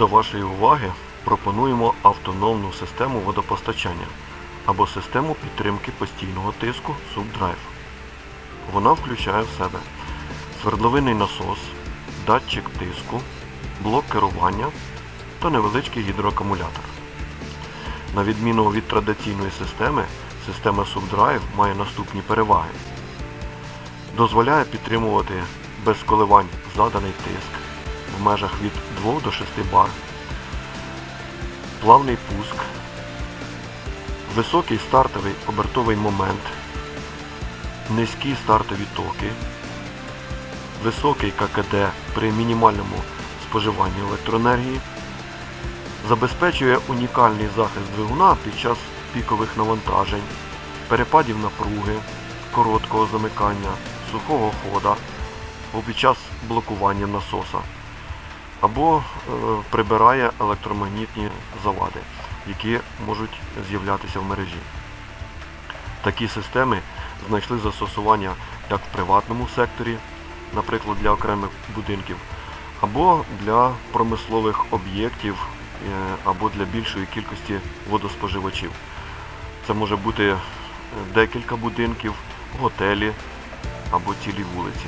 До вашої уваги пропонуємо автономну систему водопостачання або систему підтримки постійного тиску SubDrive. Вона включає в себе свердловинний насос, датчик тиску, блок керування та невеличкий гідроакумулятор. На відміну від традиційної системи, система SubDrive має наступні переваги. Дозволяє підтримувати без коливань заданий тиск в межах від 2 до 6 бар, плавний пуск, високий стартовий обертовий момент, низькі стартові токи, високий ККД при мінімальному споживанні електроенергії, забезпечує унікальний захист двигуна під час пікових навантажень, перепадів напруги, короткого замикання, сухого хода або під час блокування насоса, або е, прибирає електромагнітні завади, які можуть з'являтися в мережі. Такі системи знайшли застосування як в приватному секторі, наприклад, для окремих будинків, або для промислових об'єктів, е, або для більшої кількості водоспоживачів. Це може бути е, декілька будинків, готелі або цілі вулиці.